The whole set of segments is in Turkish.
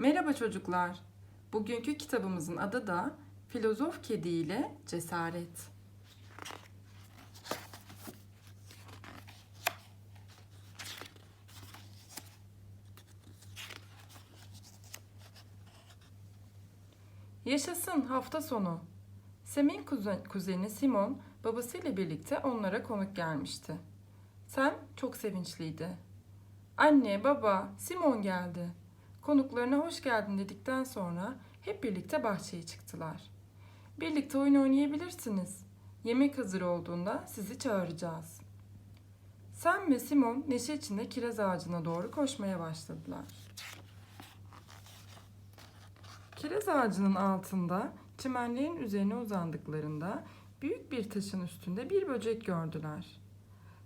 Merhaba çocuklar. Bugünkü kitabımızın adı da Filozof Kedi ile Cesaret. Yaşasın hafta sonu. Sem'in kuzen- kuzeni Simon babasıyla birlikte onlara konuk gelmişti. Sem çok sevinçliydi. Anne, baba, Simon geldi. Konuklarına hoş geldin dedikten sonra hep birlikte bahçeye çıktılar. Birlikte oyun oynayabilirsiniz. Yemek hazır olduğunda sizi çağıracağız. Sam ve Simon neşe içinde kiraz ağacına doğru koşmaya başladılar. Kiraz ağacının altında çimenlerin üzerine uzandıklarında büyük bir taşın üstünde bir böcek gördüler.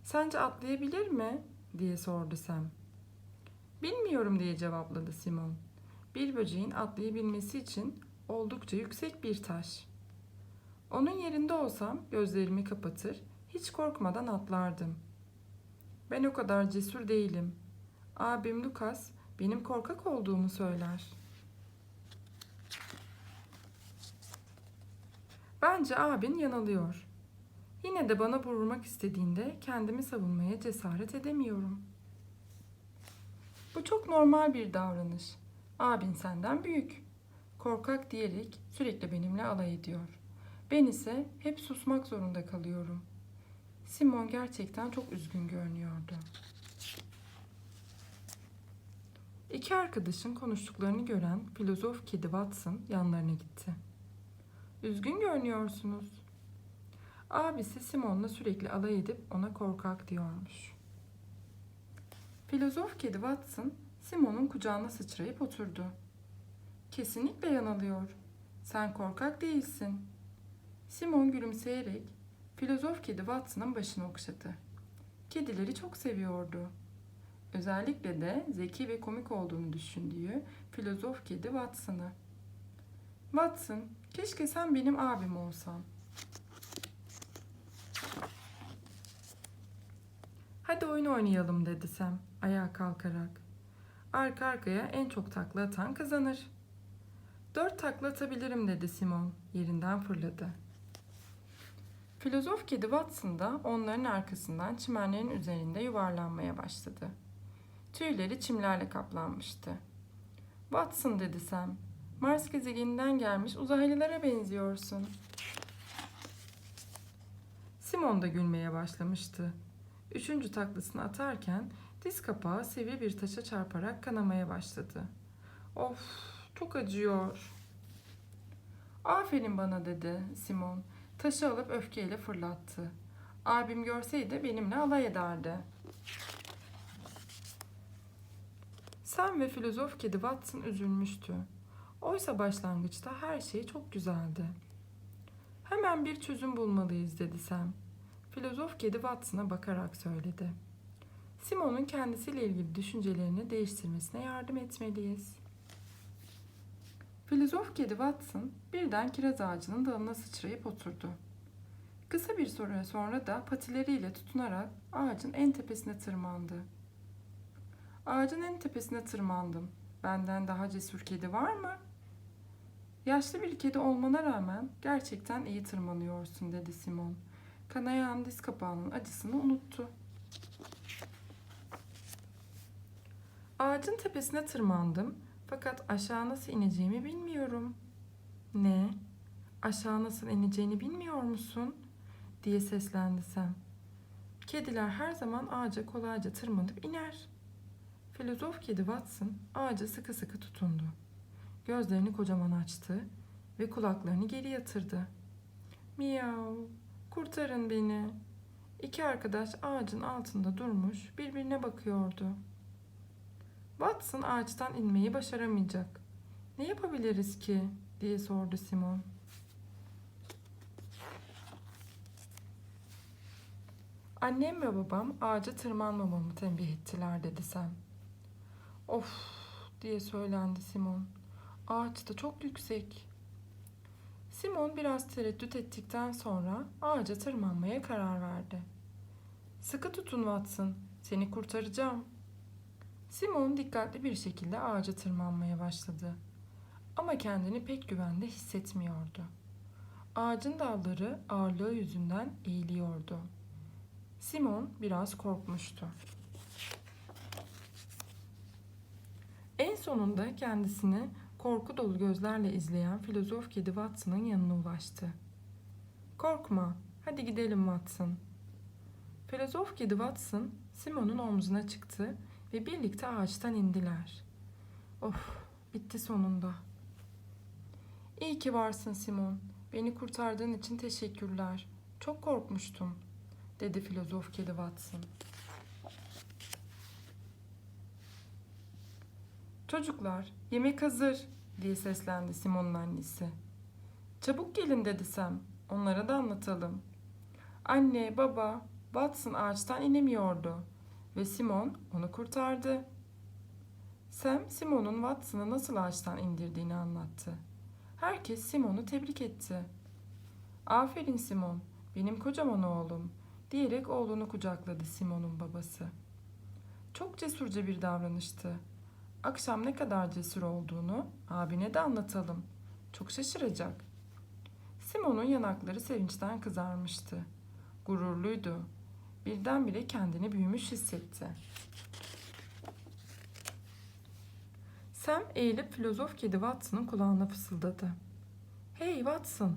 Sence atlayabilir mi? diye sordu Sam. Bilmiyorum diye cevapladı Simon. Bir böceğin atlayabilmesi için oldukça yüksek bir taş. Onun yerinde olsam gözlerimi kapatır, hiç korkmadan atlardım. Ben o kadar cesur değilim. Abim Lucas benim korkak olduğumu söyler. Bence abin yanılıyor. Yine de bana vurmak istediğinde kendimi savunmaya cesaret edemiyorum. Bu çok normal bir davranış. Abin senden büyük. Korkak diyerek sürekli benimle alay ediyor. Ben ise hep susmak zorunda kalıyorum. Simon gerçekten çok üzgün görünüyordu. İki arkadaşın konuştuklarını gören filozof kedi Watson yanlarına gitti. Üzgün görünüyorsunuz. Abisi Simon'la sürekli alay edip ona korkak diyormuş. Filozof kedi Watson Simon'un kucağına sıçrayıp oturdu. Kesinlikle yanılıyor. Sen korkak değilsin. Simon gülümseyerek filozof kedi Watson'ın başını okşadı. Kedileri çok seviyordu. Özellikle de zeki ve komik olduğunu düşündüğü filozof kedi Watson'ı. Watson, keşke sen benim abim olsan. Hadi oyun oynayalım dedi Sam ayağa kalkarak. Arka arkaya en çok takla atan kazanır. Dört takla atabilirim dedi Simon yerinden fırladı. Filozof kedi Watson da onların arkasından çimenlerin üzerinde yuvarlanmaya başladı. Tüyleri çimlerle kaplanmıştı. Watson dedi Sam, Mars gezegeninden gelmiş uzaylılara benziyorsun. Simon da gülmeye başlamıştı. Üçüncü taklasını atarken diz kapağı sivri bir taşa çarparak kanamaya başladı. Of, çok acıyor. Aferin bana dedi Simon. Taşı alıp öfkeyle fırlattı. Abim görseydi benimle alay ederdi. Sam ve filozof kedi Watson üzülmüştü. Oysa başlangıçta her şey çok güzeldi. Hemen bir çözüm bulmalıyız dedi Sam. Filozof kedi Watson'a bakarak söyledi. Simon'un kendisiyle ilgili düşüncelerini değiştirmesine yardım etmeliyiz. Filozof kedi Watson birden kiraz ağacının dalına sıçrayıp oturdu. Kısa bir süre sonra da patileriyle tutunarak ağacın en tepesine tırmandı. Ağacın en tepesine tırmandım. Benden daha cesur kedi var mı? Yaşlı bir kedi olmana rağmen gerçekten iyi tırmanıyorsun dedi Simon. Kanayan diz kapağının acısını unuttu. Ağacın tepesine tırmandım fakat aşağı nasıl ineceğimi bilmiyorum. Ne? Aşağı nasıl ineceğini bilmiyor musun? diye seslendi Sam. Kediler her zaman ağaca kolayca tırmanıp iner. Filozof kedi Watson ağaca sıkı sıkı tutundu. Gözlerini kocaman açtı ve kulaklarını geri yatırdı. Miyav, kurtarın beni. İki arkadaş ağacın altında durmuş birbirine bakıyordu. Watson ağaçtan inmeyi başaramayacak. Ne yapabiliriz ki? diye sordu Simon. Annem ve babam ağaca tırmanmamamı tembih ettiler dedi Sam. Of diye söylendi Simon. Ağaç da çok yüksek. Simon biraz tereddüt ettikten sonra ağaca tırmanmaya karar verdi. Sıkı tutun Watson, seni kurtaracağım. Simon dikkatli bir şekilde ağaca tırmanmaya başladı. Ama kendini pek güvende hissetmiyordu. Ağacın dalları ağırlığı yüzünden eğiliyordu. Simon biraz korkmuştu. En sonunda kendisini korku dolu gözlerle izleyen filozof kedi Watson'ın yanına ulaştı. Korkma, hadi gidelim Watson. Filozof kedi Watson, Simon'un omzuna çıktı ve birlikte ağaçtan indiler. Of, bitti sonunda. İyi ki varsın Simon. Beni kurtardığın için teşekkürler. Çok korkmuştum, dedi filozof kedi Watson. Çocuklar, yemek hazır, diye seslendi Simon'un annesi. Çabuk gelin dedi Sam. Onlara da anlatalım. Anne, baba, Watson ağaçtan inemiyordu ve Simon onu kurtardı. Sam, Simon'un Watson'ı nasıl ağaçtan indirdiğini anlattı. Herkes Simon'u tebrik etti. Aferin Simon, benim kocaman oğlum, diyerek oğlunu kucakladı Simon'un babası. Çok cesurca bir davranıştı. Akşam ne kadar cesur olduğunu abine de anlatalım. Çok şaşıracak. Simon'un yanakları sevinçten kızarmıştı. Gururluydu. Birdenbire kendini büyümüş hissetti. Sam eğilip filozof kedi Watson'ın kulağına fısıldadı. Hey Watson,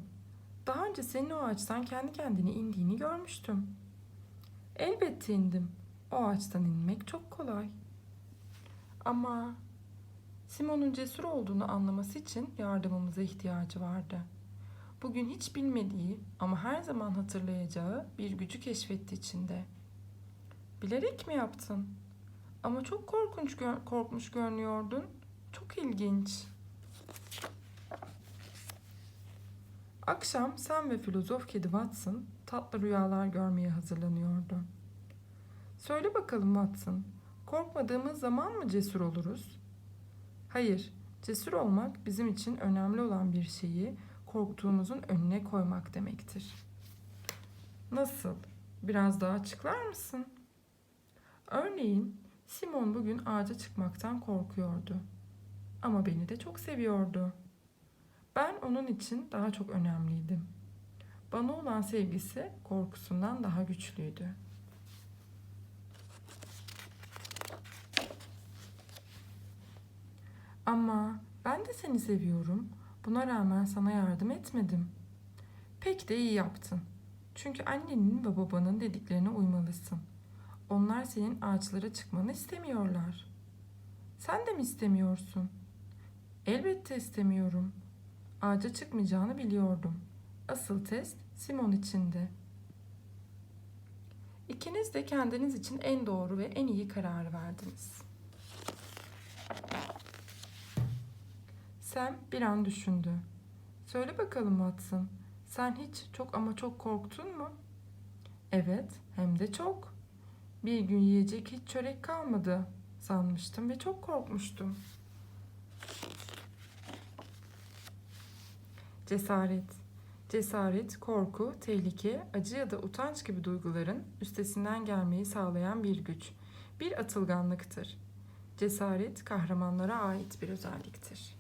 daha önce senin o ağaçtan kendi kendine indiğini görmüştüm. Elbette indim. O ağaçtan inmek çok kolay. Ama Simon'un cesur olduğunu anlaması için yardımımıza ihtiyacı vardı. Bugün hiç bilmediği ama her zaman hatırlayacağı bir gücü keşfetti içinde. Bilerek mi yaptın? Ama çok korkunç gör- korkmuş görünüyordun. Çok ilginç. Akşam Sam ve filozof kedi Watson tatlı rüyalar görmeye hazırlanıyordu. Söyle bakalım Watson, korkmadığımız zaman mı cesur oluruz? Hayır, cesur olmak bizim için önemli olan bir şeyi korktuğumuzun önüne koymak demektir. Nasıl? Biraz daha açıklar mısın? Örneğin Simon bugün ağaca çıkmaktan korkuyordu. Ama beni de çok seviyordu. Ben onun için daha çok önemliydim. Bana olan sevgisi korkusundan daha güçlüydü. Ama ben de seni seviyorum. Buna rağmen sana yardım etmedim. Pek de iyi yaptın. Çünkü annenin ve babanın dediklerine uymalısın. Onlar senin ağaçlara çıkmanı istemiyorlar. Sen de mi istemiyorsun? Elbette istemiyorum. Ağaca çıkmayacağını biliyordum. Asıl test Simon içindi. İkiniz de kendiniz için en doğru ve en iyi kararı verdiniz. Sam bir an düşündü. Söyle bakalım Watson, sen hiç çok ama çok korktun mu? Evet, hem de çok. Bir gün yiyecek hiç çörek kalmadı sanmıştım ve çok korkmuştum. Cesaret. Cesaret, korku, tehlike, acı ya da utanç gibi duyguların üstesinden gelmeyi sağlayan bir güç, bir atılganlıktır. Cesaret kahramanlara ait bir özelliktir.